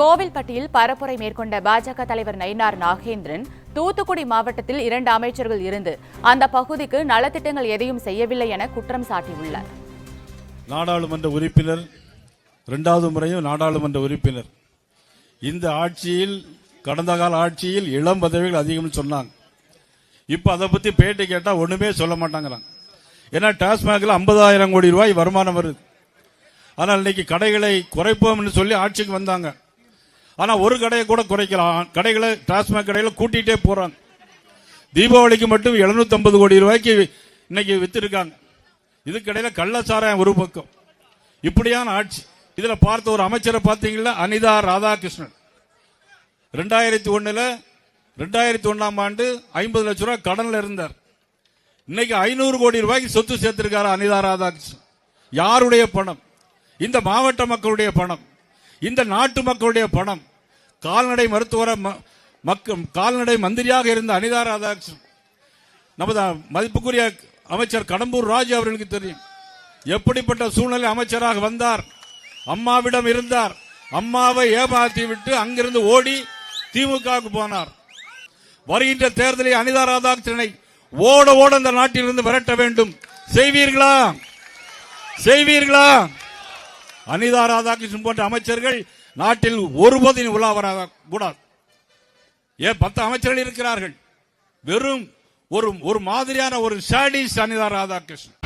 கோவில்பட்டியில் பரப்புரை மேற்கொண்ட பாஜக தலைவர் நயினார் நாகேந்திரன் தூத்துக்குடி மாவட்டத்தில் இரண்டு அமைச்சர்கள் இருந்து அந்த பகுதிக்கு நலத்திட்டங்கள் எதையும் செய்யவில்லை என குற்றம் சாட்டியுள்ளார். நாடாளுமன்ற உறுப்பினர் இரண்டாவது முறையும் நாடாளுமன்ற உறுப்பினர். இந்த ஆட்சியில் கடந்த கால ஆட்சியில் இளம் பதவிகள் அதிகம்னு சொன்னாங்க. இப்போ அதை பத்தி பேட்டி கேட்டா ஒண்ணுமே சொல்ல மாட்டாங்கிறாங்க ஏன்னா டாஸ்மாக்ல 50000 கோடி ரூபாய் வருமானம் வருது. ஆனால் இன்னைக்கு கடைகளை குறைப்போம்னு சொல்லி ஆட்சிக்கு வந்தாங்க. ஆனா ஒரு கடையை கூட குறைக்கலாம். கடைகளை டாஸ்மாக் கடைகளை கூட்டிட்டே போறாங்க. தீபாவளிக்கு மட்டும் 750 கோடி ரூபாய்க்கு இன்னைக்கு வித்திருக்காங்க. இதுக்கிடையில கள்ளச்சாராயம் ஒரு பக்கம். இப்படியான ஆட்சி. இதுல பார்த்த ஒரு அமைச்சரை பார்த்தீங்களா? அனிதா ராதாகிருஷ்ணன். ரெண்டாயிரத்தி ஒண்ணுல ரெண்டாயிரத்தி ஒன்னாம் ஆண்டு ஐம்பது லட்ச ரூபாய் கடன்ல இருந்தார். இன்னைக்கு ஐநூறு கோடி ரூபாய்க்கு சொத்து சேர்த்திருக்காரு அனிதா ராதாகிருஷ்ணன். யாருடைய பணம்? இந்த மாவட்ட மக்களுடைய பணம். இந்த நாட்டு மக்களுடைய பணம். கால்நடை மருத்துவர ம- கால்நடை மந்திரியாக இருந்த அனிதா ராதாகிருஷ்ணன். நமது மதிப்புக்குரிய அமைச்சர் கடம்பூர் ராஜு அவர்களுக்கு தெரியும். எப்படிப்பட்ட சூழ்நிலை அமைச்சராக வந்தார்? அம்மாவிடம் இருந்தார். அம்மாவை ஏமாற்றி விட்டு அங்கிருந்து ஓடி திமுகவுக்கு போனார். வருகின்ற தேர்தலில் அனிதா ராதாகிருஷ்ணனை ஓட ஓட இந்த நாட்டிலிருந்து விரட்ட வேண்டும். செய்வீர்களா? செய்வீர்களா? அனிதா ராதாகிருஷ்ணன் போன்ற அமைச்சர்கள் நாட்டில் ஒருபோதும் உலா வர கூடாது. ஏன் பத்து அமைச்சர்கள் இருக்கிறார்கள்? வெறும் ஒரு ஒரு மாதிரியான ஒரு சாடிஸ் அனிதா ராதாகிருஷ்ணன்.